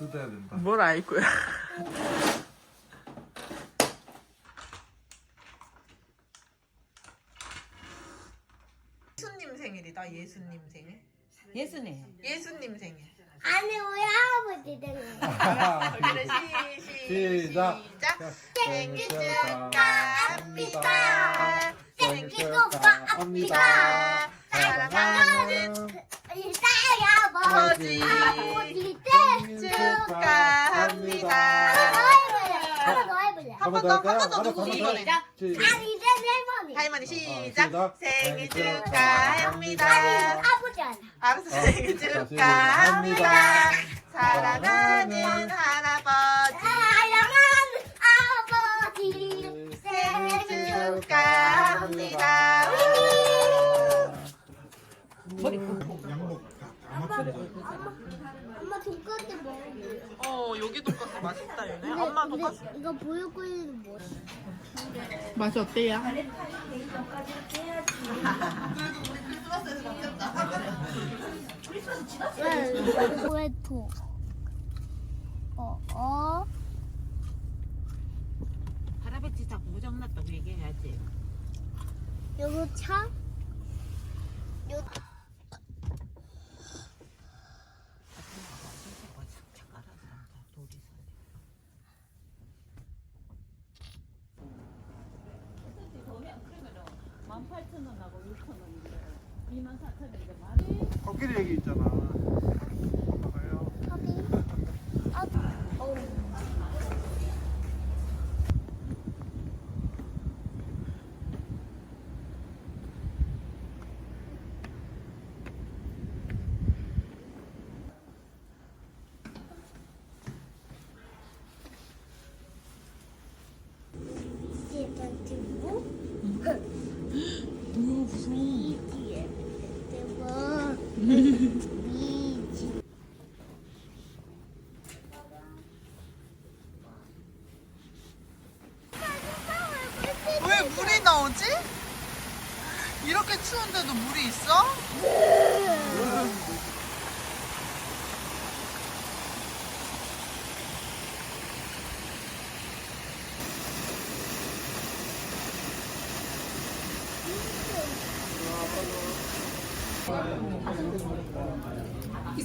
뜯어야 된다. 뭘 아이고야. 예수님 생일이다. 예수님 생일. 예수네. 예수님 생일. 아니 우리 할아버지 거. 우리는 시, 시, 시작. 시작. 생일 축하합니다. 생일 축하합니다. 사랑하는 아버지. 아버지 더 해볼래. 한번 더, 한번더 누구 이번에? 아니 이제 할머니. 할머니 시작. 시작. 생일 생일 축하합니다. 아니 아버지 아니야. 알았어. 생일 축하합니다. 사랑하는 할아버지. 사랑하는 아버지 생일 축하합니다. 엄마 돈까스 먹어. 어, 여기 돈까스 맛있다, 얘네. 엄마 돈까스. 이거 보육원이 뭐? 맛이 어때요? 왜? 왜 도? 어 어. 할아버지 자꾸 무정났다고 얘기해야지. 요거 차? 요. 코끼리 여기 있잖아. 봐봐요. 어디? 아, 어. 뭐야 무서워 미지 왜 물이 나오지? 이렇게 추운데도 물이 있어?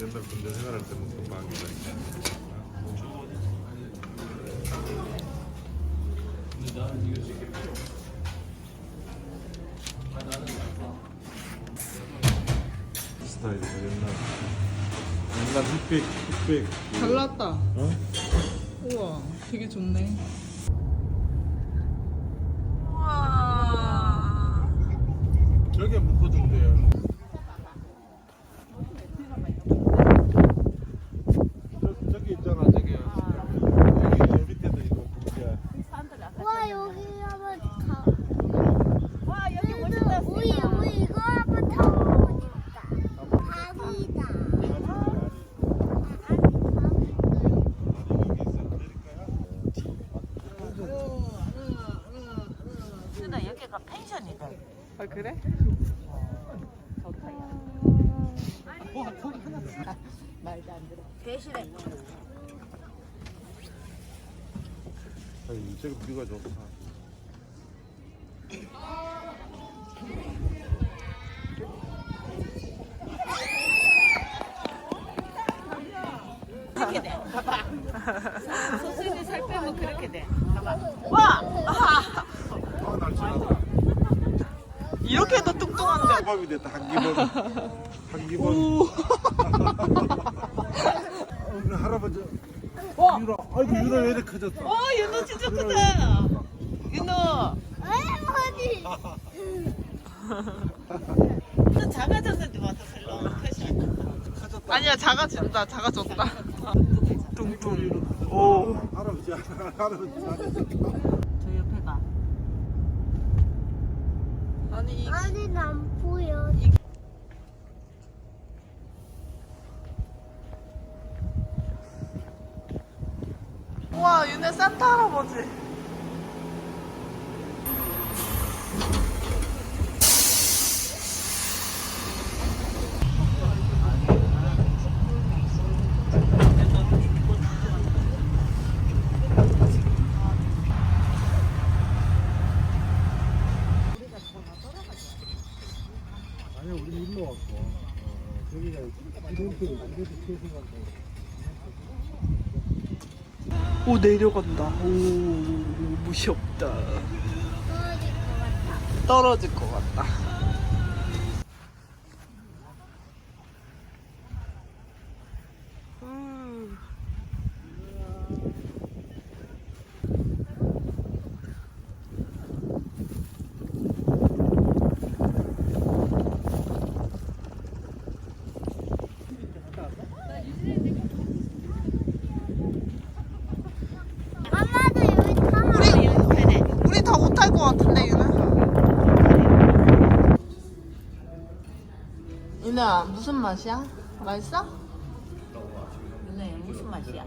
옛날 군대 생활할 때 먹던 빵이다. 스타일이 옛날 옛날 흑백 흑백 잘 나왔다. 어? 우와, 되게 좋네. 우와. 저게 묶어준대요. 저, 저기 있잖아, 저기. 여기 저 밑에도 있고, 그게. 와 여기 한번 가. 와 여기 멋있다. 우리 우리 이거 한번 타보고 싶다. 아기다. 누나 여기가 펜션이다. 아, 그래? 말도 안 들어. 아니, 저기 뷰가 좋다. 그렇게 돼. 봐봐. 소순이 살 빼면 그렇게 돼. 봐봐. 와! 아하! 아, 날씬하다. 이렇게도 뚱뚱한데. 한기범이 됐다, 한기범. 한기범. 우리 할아버지. 유라, 아이고, 유라 왜 이렇게 커졌어? 와, 윤호 진짜 크다. 윤호. 할머니. 또 작아졌는데 와서 별로 컷이 커졌다. 아니야 작아진다 작아졌다 둥둥 오 할아버지 할아버지 저 옆에 봐. 아니 이 아니 난 보여. 우와 윤혜 산타 할아버지 아니 우리 일로 왔고 어, 저기가 이벤트 이벤트 최소한데 오 내려간다. 오 무섭다. 떨어질 것 같다. 음. 엄마도 여기 타. 우리 우리 다 못 탈 것 같은데 유나 유나 무슨 맛이야? 맛있어? 윤혜 무슨 맛이야?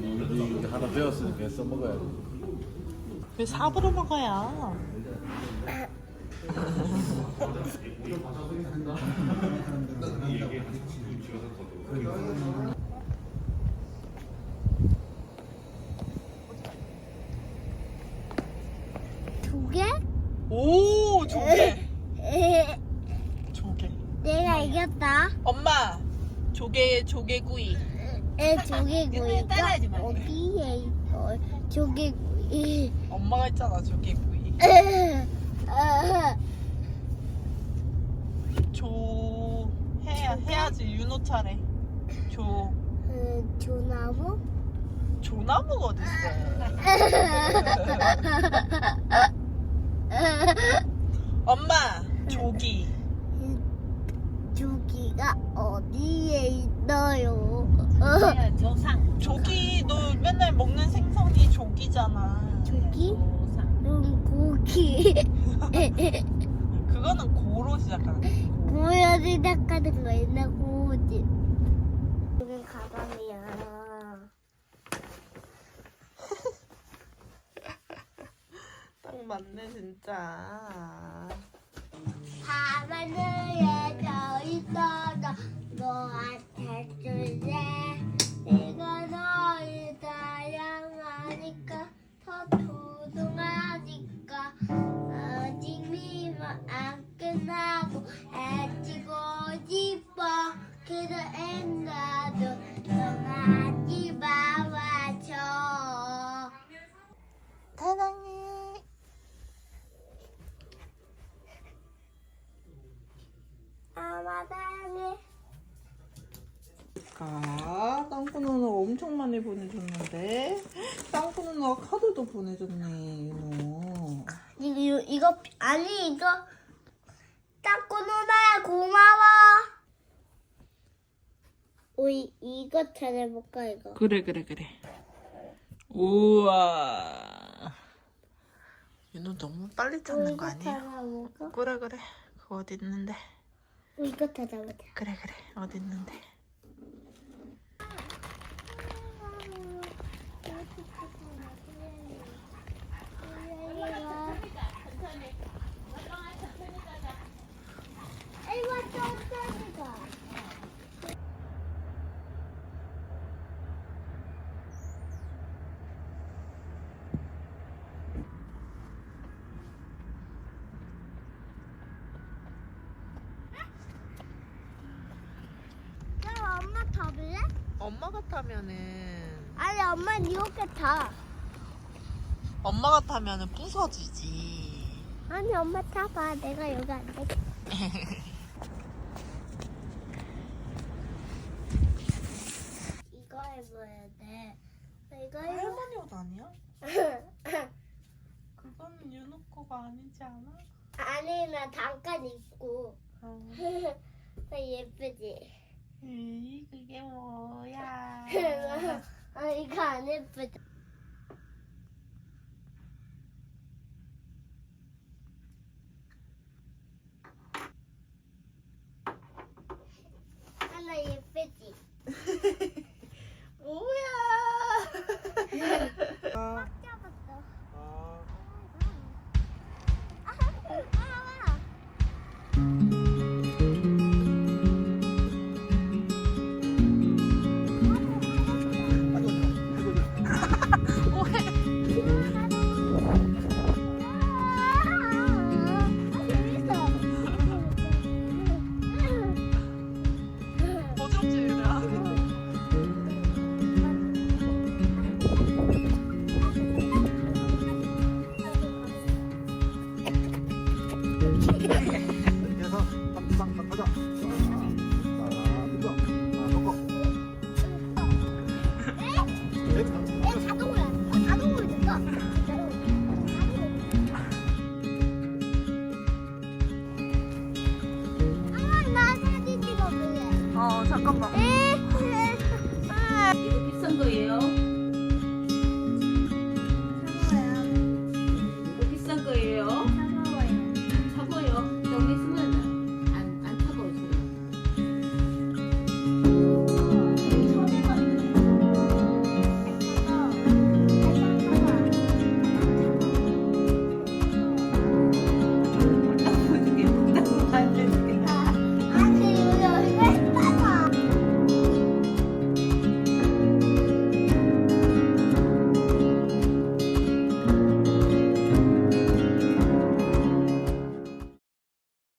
우리 하나 배웠으니까 써먹어야 돼 왜 삽으로 먹어요? 두 개? 오 조개 에, 조개 내가 이겼다. 엄마 조개 조개구이 에 조개구이가 따라하지 마. 어디에 있어? 조개구이. 엄마가 했잖아 조개구이 에, 어, 조 해야 해야지 윤호 차례 조 어, 조나무? 조나무가 어딨어 엄마 조기 조기가 어디에 있어요? 윤혜야, 조상. 조기 너 맨날 먹는 생선이 조기잖아 조기? 조상. 음, 고기. 그거는 고로 시작하는 거 고여지 닦아는 거 있나 고지. 여기 가방이야. 딱 맞네 진짜 밤하늘에 저 있어도 너한테 줄래 사랑해 아, 땅콩 누나 엄청 많이 보내줬는데. 땅콩 누나가 카드도 보내줬네 윤호. 이거, 이거, 이거 아니 이거. 닦고 누나야 고마워. 우리 이거 찾아볼까 이거? 그래 그래 그래. 우와. 윤호 너무 빨리 찾는 거 아니야? 그래 그래. 그거 어디 있는데 이거 찾아보자. 그래 그래. 어디 있는데 타면은 아니 엄마 이렇게 타. 엄마가 타면은 부서지지. 아니 엄마 타봐. 내가 여기 안 돼. 이거 해줘야 돼. 이거 해줘. 할머니 옷 아니야? 그거는 유노 거가 아니지 않아? 아니 나 잠깐 입고. 어. 나 예쁘지. 에이 그게 아 이거 안 예쁘다. 하나 예쁘지? 뭐야? 아. 꽉 잡았어. 아. 아, 아, 아. 아. 잠깐만. 아. 이거 비싼 거예요.